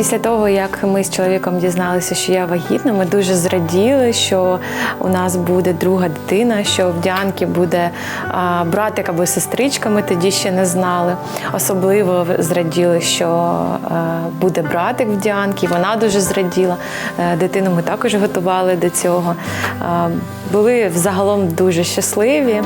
Після того, як ми з чоловіком дізналися, що я вагітна, ми дуже зраділи, що у нас буде друга дитина, що в Діанки буде братик або сестричка. Ми тоді ще не знали. Особливо зраділи, що буде братик в Діанки. Вона дуже зраділа. Е, Дитину ми також готували до цього. Були взагалом дуже щасливі.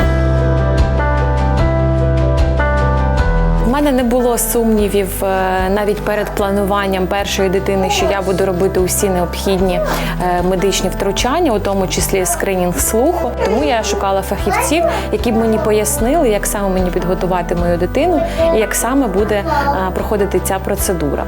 Не було сумнівів е, навіть перед плануванням першої дитини, що я буду робити усі необхідні е, медичні втручання, у тому числі скринінг слуху. Тому я шукала фахівців, які б мені пояснили, як саме мені підготувати мою дитину і як саме буде е, проходити ця процедура.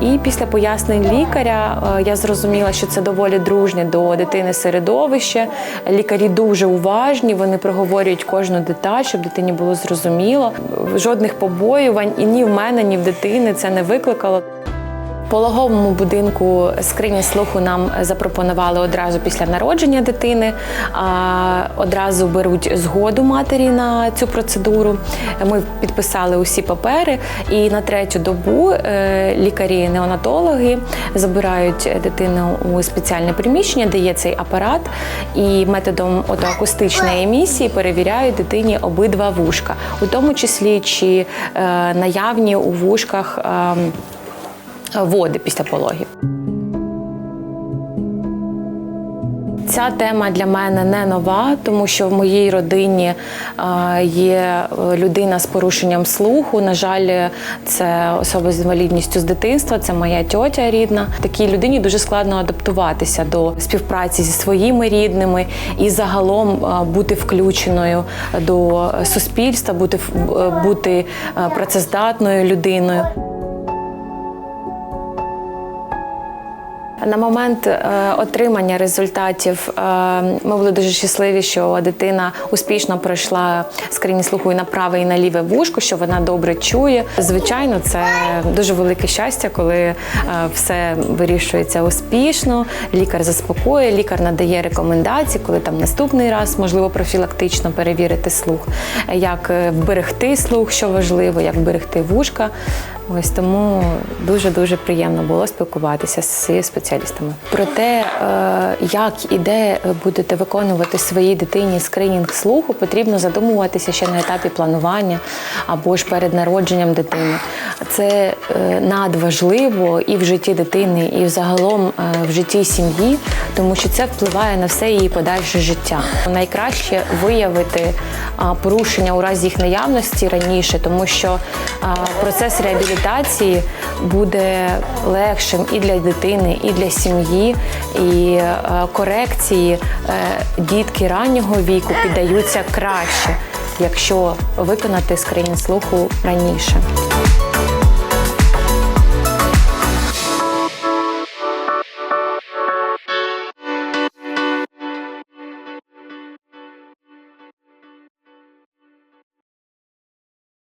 І після пояснень лікаря я зрозуміла, що це доволі дружнє до дитини середовище. Лікарі дуже уважні, вони проговорюють кожну деталь, щоб дитині було зрозуміло. Жодних побоювань і ні в мене, ні в дитини це не викликало. Пологовому будинку скрині слуху нам запропонували одразу після народження дитини. Одразу беруть згоду матері на цю процедуру. Ми підписали усі папери, і на третю добу е, лікарі-неонатологи забирають дитину у спеціальне приміщення, де є цей апарат, і методом акустичної емісії перевіряють дитині обидва вушка, у тому числі чи е, наявні у вушках. Води після пологів. Ця тема для мене не нова, тому що в моїй родині є е, людина з порушенням слуху. На жаль, це особа з інвалідністю з дитинства, це моя тьотя рідна. Такій людині дуже складно адаптуватися до співпраці зі своїми рідними і загалом е, бути включеною до суспільства, бути, е, бути працездатною людиною. На момент е, отримання результатів е, ми були дуже щасливі, що дитина успішно пройшла скрині слуху і на праве і на ліве вушко, що вона добре чує. Звичайно, це дуже велике щастя, коли е, все вирішується успішно. Лікар заспокоює, лікар надає рекомендації, коли там наступний раз можливо профілактично перевірити слух, як вберегти слух, що важливо, як вберегти вушка. Ось тому дуже дуже приємно було спілкуватися з спеціалістами. Про те, е, як і де будете виконувати своїй дитині скринінг слуху, потрібно задумуватися ще на етапі планування або ж перед народженням дитини. Це е, надважливо і в житті дитини, і взагалом е, в житті сім'ї, тому що це впливає на все її подальше життя. Найкраще виявити порушення у разі їх наявності раніше, тому що процес реабілітації буде легшим і для дитини, і для сім'ї, і корекції е, дітки раннього віку піддаються краще, якщо виконати скринінг слуху раніше.